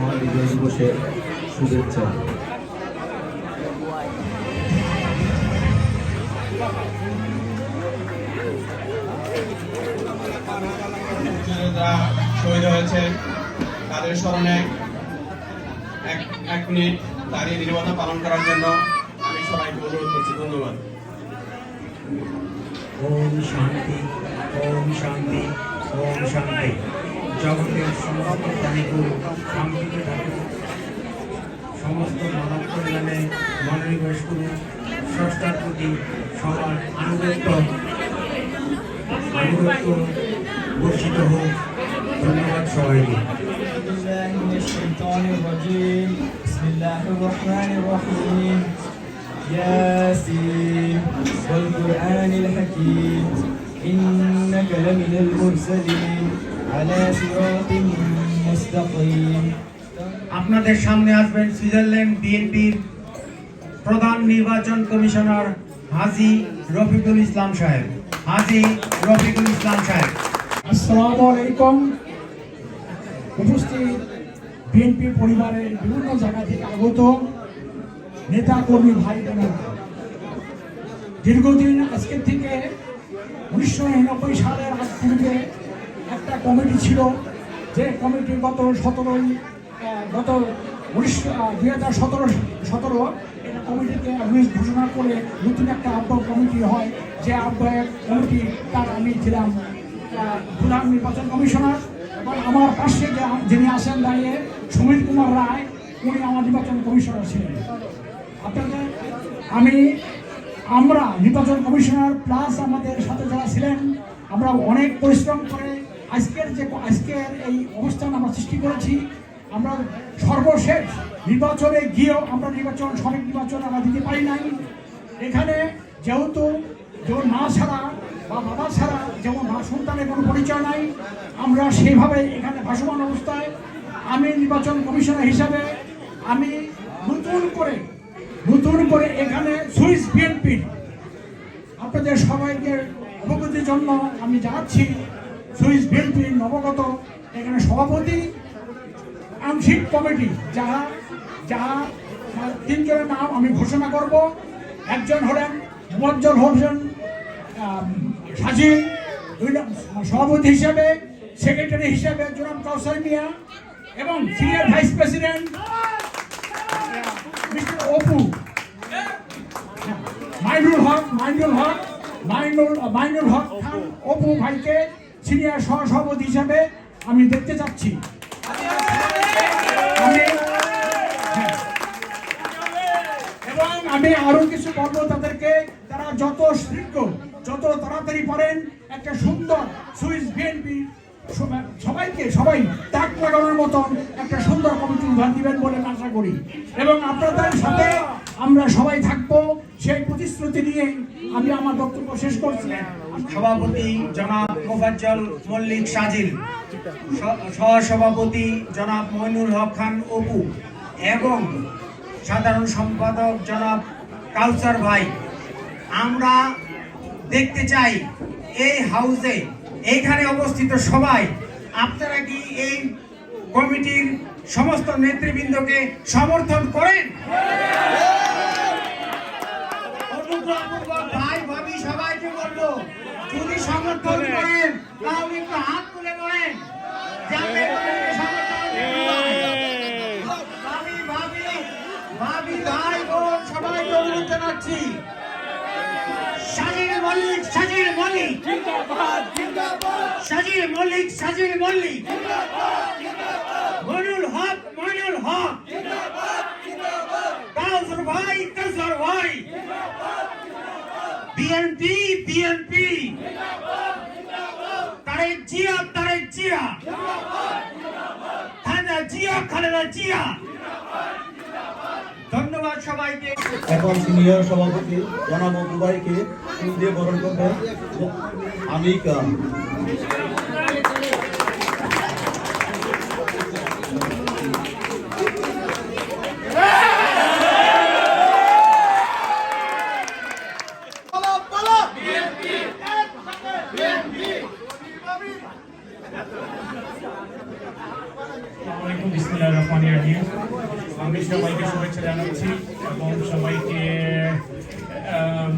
মহাবিজয় দিবসের শুভেচ্ছা। যারা শহীদ হয়েছে। তাদের স্মরণে এক এক মিনিট দাঁড়িয়ে নিরবতা পালন করার জন্য আমি সবাইকে অনুরোধ করছি। ধন্যবাদ। ওম শান্তি ওম শান্তি ওম শান্তি। জগতের সমস্ত প্রাণীগুলো শান্তিতে থাকুক সমস্ত মানব কল্যাণে মনোনিবেশ করুক স্রষ্টার প্রতি সবার আনুগত্য আনুগত্য বর্ষিত হোক ধন্যবাদ সবাইকে بالله من الشيطان الرجيم بسم الله الرحمن الرحيم ياسين والقرآن الحكيم إنك لمن المرسلين على صراط مستقيم আপনাদের সামনে আসবেন সুইজারল্যান্ড বিএনপির প্রধান নির্বাচন কমিশনার হাজি রফিকুল ইসলাম সাহেব। হাজি রফিকুল ইসলাম সাহেব। আসসালামু আলাইকুম। উপস্থিত বিএনপি পরিবারের বিভিন্ন জায়গা থেকে আগত নেতা কর্মী ভাই বোনেরা। দীর্ঘদিন আজকের থেকে উনিশশো নিরানব্বই সালের আগ পূর্বে একটা কমিটি ছিল যে কমিটি গত সতেরোই গত উনিশশো দুই হাজার সতেরো সতেরো এটা কমিটিকে আমি ঘোষণা করে নতুন একটা আহ্বায়ক কমিটি হয়, যে আহ্বায়ক কমিটি তার আমি ছিলাম প্রধান নির্বাচন কমিশনার। এবং আমার পাশে যে যিনি আসেন দাঁড়িয়ে সুমিত কুমার রায়, উনি আমার নির্বাচন কমিশনার ছিলেন। আপনাদের, আমি, আমরা নির্বাচন কমিশনার প্লাস আমাদের সাথে যারা ছিলেন, আমরা অনেক পরিশ্রম করে আজকের যে আজকের এই অবস্থান আমরা সৃষ্টি করেছি, আমরা সর্বশেষ নির্বাচনে গিয়েও আমরা নির্বাচন, সঠিক নির্বাচন আমরা দিতে পারি নাই। এখানে যেহেতু যেমন মা ছাড়া বা বাবা ছাড়া যেমন মা সন্তানের কোনো পরিচয় নাই, আমরা সেইভাবে এখানে ভাসমান অবস্থায় আমি নির্বাচন কমিশনার হিসাবে আমি নতুন করে নতুন করে এখানে সুইস বিএনপির আপনাদের সবাইকে অবগতির জন্য আমি জানাচ্ছি সুইস বিএনপির নবগত, এখানে সভাপতি, আংশিক কমিটি যাহা যাহা তিনজনের নাম আমি ঘোষণা করব। একজন হলেন মোয়াজ্জল হোসেন নম- সভাপতি হিসেবে, সেক্রেটারি হিসেবে জনাব কাউসার মিয়া এবং senior vice president mister Apu. Mainul Haque Mainul Haque, Mainul Mainul Haque Khan Apu ভাইকে সিনিয়র সহসভাপতি হিসাবে আমি দেখতে চাচ্ছি। হ্যাঁ। এবং আমি আরও কিছু বলব তাদেরকে। তারা যত শীঘ্র, যত তাড়াতাড়ি পারেন, একটা সুন্দর সুইস বিএনপি সবাইকে, সবাই তাক লাগানোর মতন একটা সুন্দর কমিটি উদ্ধার দিবেন বলে আশা করি। এবং আপনাদের সাথে আমরা সবাই থাকব। প্রতিশ্রুতি নিয়ে আমি আমার বক্তব্য শেষ করছি। সভাপতি জনাব মোফাজ্জল মল্লিক সাজিল সহসভাপতি জনাব মইনুল হক খান অপু এবং সাধারণ সম্পাদক জনাব কাউসার ভাই। আমরা দেখতে চাই এই হাউসে, এইখানে অবস্থিত সবাই, আপনারা কি এই কমিটির সমস্ত নেতৃবৃন্দকে সমর্থন করেন? ভাই ভাবি সবাইকে বলব যদি সমর্থন করেন তাহলে একটু হাত তুলে বলেন যাতে। ভাবি ভাবি ভাবি ভাই বোন সবাইকে অনুরোধ জানাচ্ছি। সাজির মল্লিক সাজির মল্লিক। সাজির মল্লিক সাজির মল্লিক। মনুল হক মনুল হক। কাউসার ভাই কাউসার ভাই। BNP BNP Tarique Zia Tarique Zia. Khaleda Zia Khaleda Zia. ধন্যবাদ সবাইকে। এখন সিনিয়র সভাপতি জনাব দুবাইকে দিয়ে বরণ করবেন। আমি কাম আসসালামাইকুম বিসমিল্লাহির রহমানির রহিম আমি সবাইকে শুভেচ্ছা জানাচ্ছি এবং সবাইকে আহ,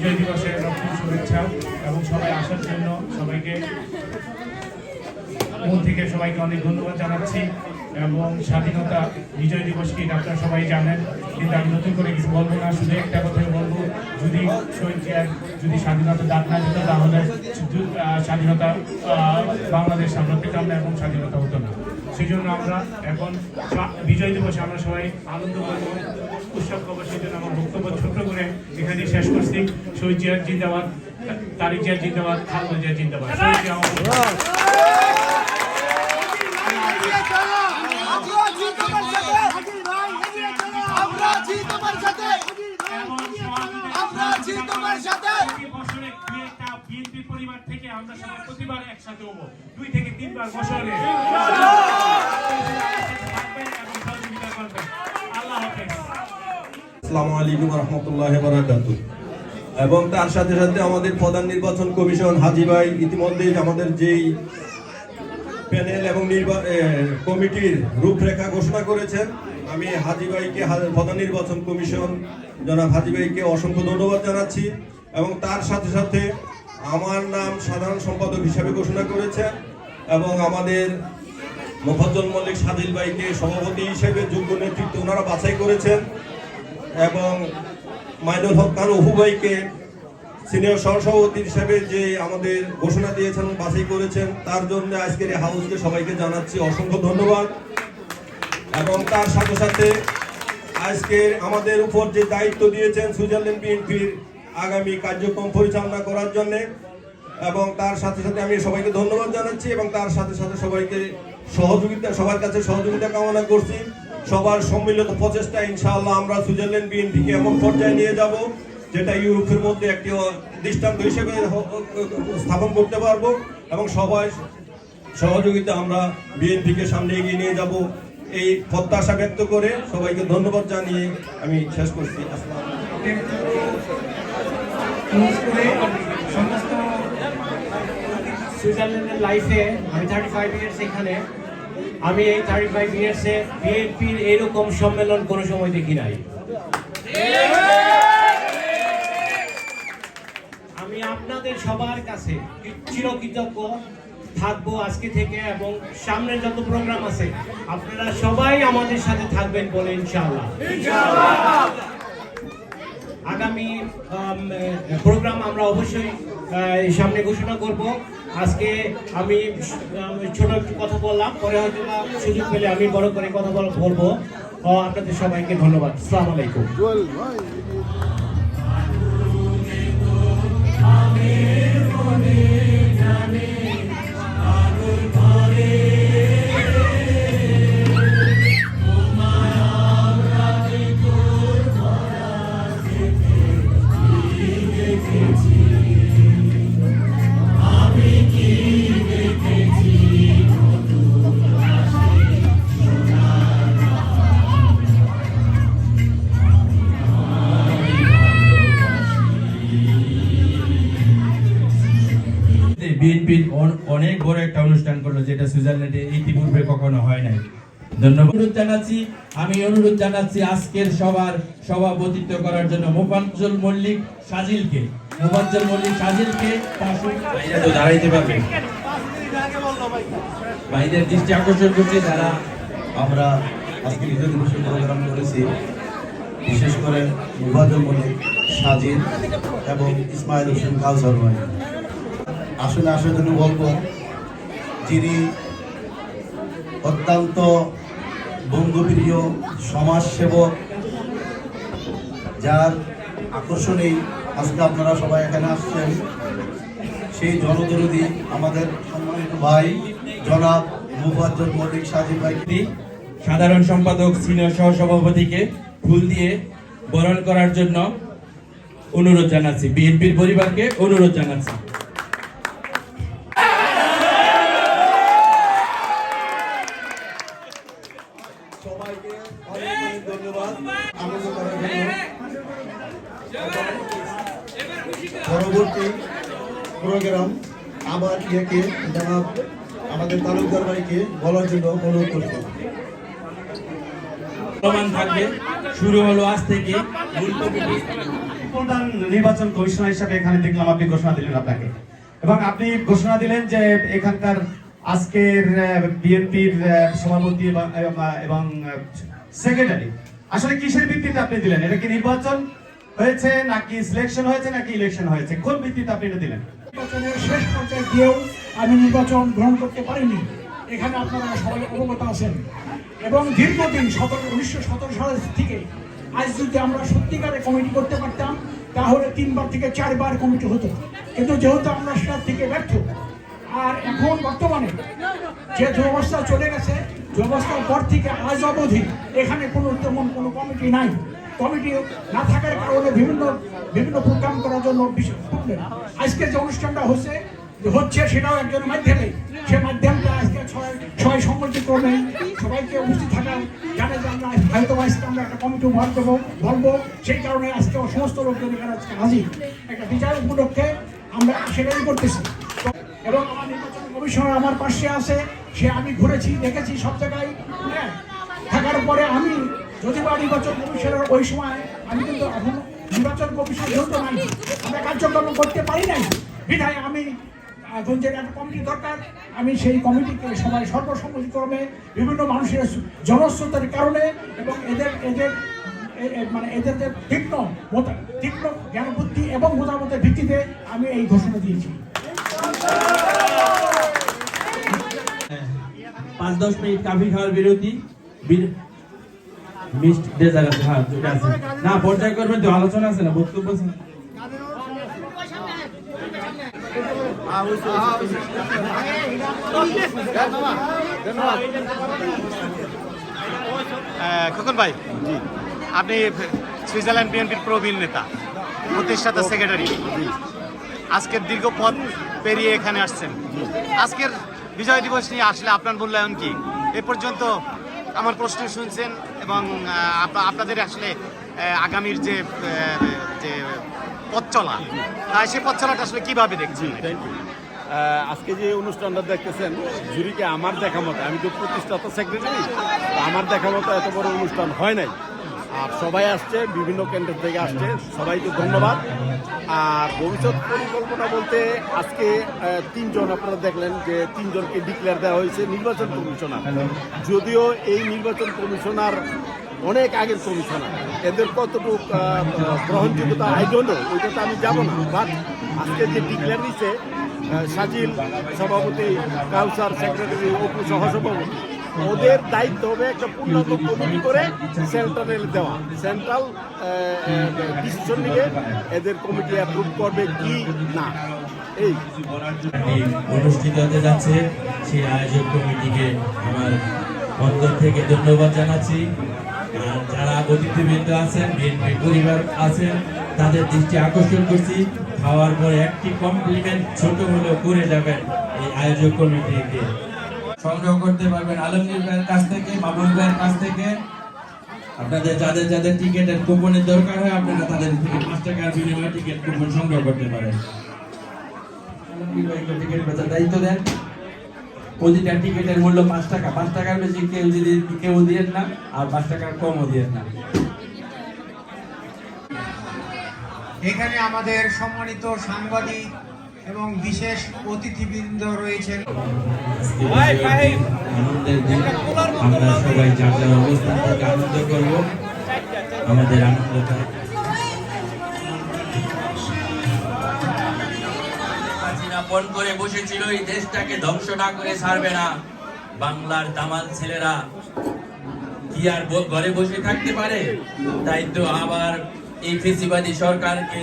বিজয় দিবসের রক্ষণ শুভেচ্ছা এবং সবাই আসার জন্য সবাইকে মন থেকে সবাইকে অনেক ধন্যবাদ জানাচ্ছি এবং স্বাধীনতা বিজয় দিবস কি আপনারা সবাই জানেন। কিন্তু আমি নতুন করে কিছু বলব না, শুধু একটা কথাই বলব, যদি শহীদ যদি স্বাধীনতা দাঁত না দিত, তাহলে স্বাধীনতা বাংলাদেশ আমরা পেতাম না এবং স্বাধীনতা হতো না। সেই জন্য আমরা এখন বিজয় দিবসে আমরা সবাই আনন্দ করব, উৎসব করব সেই জন্য আমার বক্তব্য ছোট্ট করে এখানে শেষ করছি শহীদ জিয়ার জিন্দাবাদ তারিক জিয়ার জিন্দাবাদ খালেদা জিয়ার জিন্দাবাদ। বিএনপি পরিবার থেকে আমরা সবাই প্রতিবার একসাথে হব। দুই থেকে তিনবার বছরে। আসসালামু আলাইকুম রহমতুল্লাহ বারাকাত এবং তার সাথে সাথে আমাদের প্রধান নির্বাচন কমিশন হাজি ভাই ইতিমধ্যেই আমাদের যেই প্যানেল এবং কমিটির রূপরেখা ঘোষণা করেছেন। আমি হাজি ভাইকে প্রধান নির্বাচন কমিশন জনাব হাজি ভাইকে অসংখ্য ধন্যবাদ জানাচ্ছি এবং তার সাথে সাথে আমার নাম সাধারণ সম্পাদক হিসাবে ঘোষণা করেছেন এবং আমাদের মোফাজ্জল মল্লিক সাদিল ভাইকে সভাপতি হিসেবে যোগ্য নেতৃত্ব ওনারা বাছাই করেছেন এবং মাইনুল হক খান অহু ভাইকে সিনিয়র সহসভাপতি হিসেবে যে আমাদের ঘোষণা দিয়েছেন, বাছাই করেছেন, তার জন্য আজকের এই হাউসকে সবাইকে জানাচ্ছি অসংখ্য ধন্যবাদ। এবং তার সাথে সাথে আজকে আমাদের উপর যে দায়িত্ব দিয়েছেন সুইজারল্যান্ড বিএনপির আগামী কার্যক্রম পরিচালনা করার জন্য, এবং তার সাথে সাথে আমি সবাইকে ধন্যবাদ জানাচ্ছি, এবং তার সাথে সাথে সবাইকে সহযোগিতা, সবার কাছে সহযোগিতা কামনা করছি। সবার সম্মিলিত প্রচেষ্টা, ইনশাআল্লাহ আমরা সুইজারল্যান্ড বিএনপিকে এমন পর্যায়ে নিয়ে যাব যেটা ইউরোপের মধ্যে একটি দৃষ্টান্ত হিসেবে স্থাপন করতে পারব এবং সবাই সহযোগিতা আমরা বিএনপিকে সামনে এগিয়ে নিয়ে যাব। এই প্রত্যাশা ব্যক্ত করে সবাইকে ধন্যবাদ জানিয়ে আমি শেষ করছি। আসসালামু সুইজারল্যান্ডের লাইফে আমি থার্টি ফাইভ ইয়ার্স এখানে। আমি এই থার্টি ফাইভ ইয়ার্সে বিএনপির এরকম সম্মেলন কোনো সময় দেখি নাই। আমি আপনাদের সবার কাছে চিরকৃতজ্ঞ থাকব আজকে থেকে এবং সামনে যত প্রোগ্রাম আছে, আপনারা সবাই আমাদের সাথে থাকবেন বলে ইনশাআল্লাহ। আগামী প্রোগ্রাম আমরা অবশ্যই সামনে ঘোষণা করব। আজকে আমি ছোট একটু কথা বললাম পরে হয়তো সুযোগ পেলে আমি বড় করে কথা বল- বলব। আপনাদের সবাইকে ধন্যবাদ। সালাম আলাইকুম। বিএনপির অনুষ্ঠান করল, যেটা সুইজারল্যান্ডে ইতিপূর্বে কখনো হয় নাই। ধন্যবাদ। অনুরোধ জানাচ্ছি, আমি অনুরোধ জানাচ্ছি আজকের সবার সভাপতিত্ব করার জন্য মোফাজ্জল মল্লিক সাজিলকে। মোফাজ্জল মল্লিক সাজিলকে ভাইরা দাঁড়াইতে পারবে। ভাইদের দৃষ্টি আকর্ষণ করছে যারা আমরা আজকে বিজয় দিবসের প্রোগ্রাম করেছি। বিশেষ করে মুফাজুল মল্লিক সাজিদ এবং ইসমাইল হোসেন কাউসার ভাই। আসলে আসার জন্য বলব যিনি অত্যন্ত বন্ধুপ্রিয় সমাজসেবক, যার আকর্ষণেই আজকে আপনারা সবাই এখানে আসছেন। সেই জনদরদি আমাদের সম্মানিত ভাই, জনাব মুফাজ্জল মল্লিক সাজিদ ভাই। সাধারণ সম্পাদক, সিনিয়র সহসভাপতিকে ফুল দিয়ে বরণ করার জন্য অনুরোধ জানাচ্ছি। বিএনপির পরিবারকে অনুরোধ জানাচ্ছি। পরবর্তী প্রোগ্রাম আবার ইয়েকে জনাব আমাদের তালুকদার ভাইকে বলার জন্য অনুরোধ করছি। প্রমাণ থাকবে। শুরু হলো আজ থেকে। মূল কমিটি প্রধান নির্বাচন কমিশনার হিসাবে এখানে দেখলাম আপনি ঘোষণা দিলেন আপনাকে। এবং আপনি ঘোষণা দিলেন যে এখানকার আজকের বিএনপির সভাপতি এবং- এবং সেক্রেটারি আসলে কিসের ভিত্তিতে আপনি দিলেন? এটা কি নির্বাচন? হয়েছে নাকি সিলেকশন হয়েছে নাকি ইলেকশন হয়েছে? কোন ভিত্তিতে আপনি এটা দিলেন? নির্বাচনের শেষ পর্যায়ে গিয়েও আমি নির্বাচন গ্রহণ করতে পারিনি। এখানে আপনারা সবাই অবগত আছেন। এবং দীর্ঘদিন, সতেরো, উনিশশো সতেরো সাল থেকে আজ যদি আমরা সত্যিকারে কমিটি করতে পারতাম, তাহলে তিনবার থেকে চারবার কমিটি হতো। কিন্তু যেহেতু আমরা সেটার থেকে ব্যর্থ, আর এখন বর্তমানে যে দুরবস্থা চলে গেছে, দুরবস্থার পর থেকে আজ অবধি এখানে কোনো তেমন কোনো কমিটি নাই। কমিটি না থাকার কারণে বিভিন্ন বিভিন্ন প্রোগ্রাম করার জন্য আজকে যে অনুষ্ঠানটা হচ্ছে হচ্ছে সেটাও একজন মাধ্যমে। সে মাধ্যমটা আজকে ছয় সম্মতিক্রমে সবাইকে উপস্থিত থাকা জানে যে আমরা হয়তো আজকে আমরা একটা কমিটি উপহার দেবো, বলব। সেই কারণে আজকে সমস্ত লোকজন এখানে আজকে হাজির। একটা বিচার উপলক্ষে আমরা সেটাই করতেছি। এবং আমার নির্বাচন কমিশনার আমার পাশে আছে। সে আমি ঘুরেছি, দেখেছি সব জায়গায়। হ্যাঁ থাকার পরে আমি যদি বা নির্বাচন কমিশনের ওই সময় আমি কিন্তু এখন নির্বাচন কমিশন যেহেতু নাই। আমরা কার্যক্রম করতে পারি নাই। বিধায় আমি যে একটা কমিটি দরকার। আমি সেই কমিটিকে সবাই সর্বসম্মতিক্রমে বিভিন্ন মানুষের জনস্রোতের কারণে এবং এদের এদের মানে এদের যে তীক্ষ্ণ তীক্ষ্ণ জ্ঞান, বুদ্ধি এবং মতামতের ভিত্তিতে আমি এই ঘোষণা দিয়েছি। পাঁচ দশ মিনিট কাফি খাওয়ার বিরতি। বির- মিষ্টি ডেজার্ট হ্যাঁ আছে। না পর্যায় করবেন তো আলোচনা আছে না বক্তব্য আছে? খোকন ভাই জি। আপনি সুইজারল্যান্ড বিএনপির প্রবীণ নেতা প্রতিষ্ঠাতা সেক্রেটারি। আজকের দীর্ঘ পথ পেরিয়ে এখানে আসছেন। আজকের বিজয় দিবস নিয়ে আসলে আপনার মূল্যায়ন কি? এ পর্যন্ত আমার প্রশ্ন শুনছেন এবং আপনাদের আসলে আগামীর যে যে পথ চলা সে পথ চলাটা আসলে কীভাবে দেখছি আজকে যে অনুষ্ঠানটা দেখতেছেন, জুরিকে আমার দেখা মতো, আমি তো প্রতিষ্ঠাতা সেক্রেটারি আমার দেখা মতো এত বড় অনুষ্ঠান হয় নাই। আর সবাই আসছে বিভিন্ন কেন্দ্র থেকে আসছে। সবাইকে ধন্যবাদ। আর ভবিষ্যৎ পরিকল্পনা বলতে আজকে তিনজন আপনারা দেখলেন যে তিনজনকে ডিক্লেয়ার দেওয়া হয়েছে নির্বাচন কমিশনার। যদিও এই নির্বাচন কমিশনার অনেক আগের কমিশনার। এদের কতটুকু গ্রহণযোগ্যতা ডোন্ট ওইটা তো আমি যাব না। বাট আজকে যে ডিক্লেয়ার দিচ্ছে সাজিল সভাপতি কাউসার সেক্রেটারি অপু সহসভাপতি ওদের দায়িত্ব হবে একটা পূর্ণাঙ্গ কমিটি করে সেন্ট্রালে দেওয়া। সেন্ট্রাল ডিসিশন নিয়ে এদের কমিটি অ্যাপ্রুভ করবে কি না। এই। অনুষ্ঠিত হতে যাচ্ছে সেই আয়োজক কমিটিকে আমার অন্তর থেকে ধন্যবাদ জানাচ্ছি। আর যারা অতিথিবৃন্দ আছেন বিএনপি পরিবার আছেন, তাদের দৃষ্টি আকর্ষণ করছি। খাওয়ার পরে একটি কমপ্লিমেন্ট ছোট হলেও করে যাবেন এই আয়োজক কমিটিকে। সংগ্রহ করতে পারবেন আলমগীর ভাইয়ের কাছ থেকে, মামুন ভাইয়ের কাছ থেকে। আপনাদের যাদের যাদের টিকিটের কুপনের দরকার হয়, আপনারা তাদের থেকে পাঁচ টাকার বিনিময়ে টিকিট কুপন সংগ্রহ করতে পারেন। টিকিট দায়িত্ব দেন। প্রতিটা টিকিটের মূল্য পাঁচ টাকা। পাঁচ টাকার কেউ যদি কেউ দিয়েন না, আর পাঁচ টাকার কমও দিয়েন না। এখানে আমাদের সম্মানিত সাংবাদিক এবং বিশেষ অতিথিবৃন্দ রয়েছেন। আনন্দের দিন। আমরা সবাই যার যার অবস্থান থেকে আনন্দ করব। আমাদের আনন্দটা পণ করে বসেছিল এই দেশটাকে ধ্বংস না করে ছাড়বে না। বাংলার দামাল ছেলেরা কি আর ঘরে বসে থাকতে পারে? তাই তো আবার এই ফেসিবাদী সরকারকে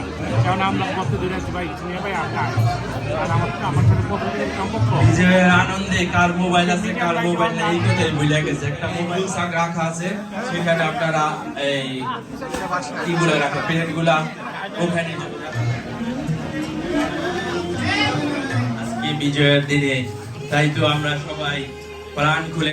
কারণ আমরা ভাই ভাই আর কার মোবাইল আছে একটা মোবাইল রাখা আছে আপনারা এই রাখা বিজয়ের দিনে, তাই তো আমরা সবাই প্রাণ খুলে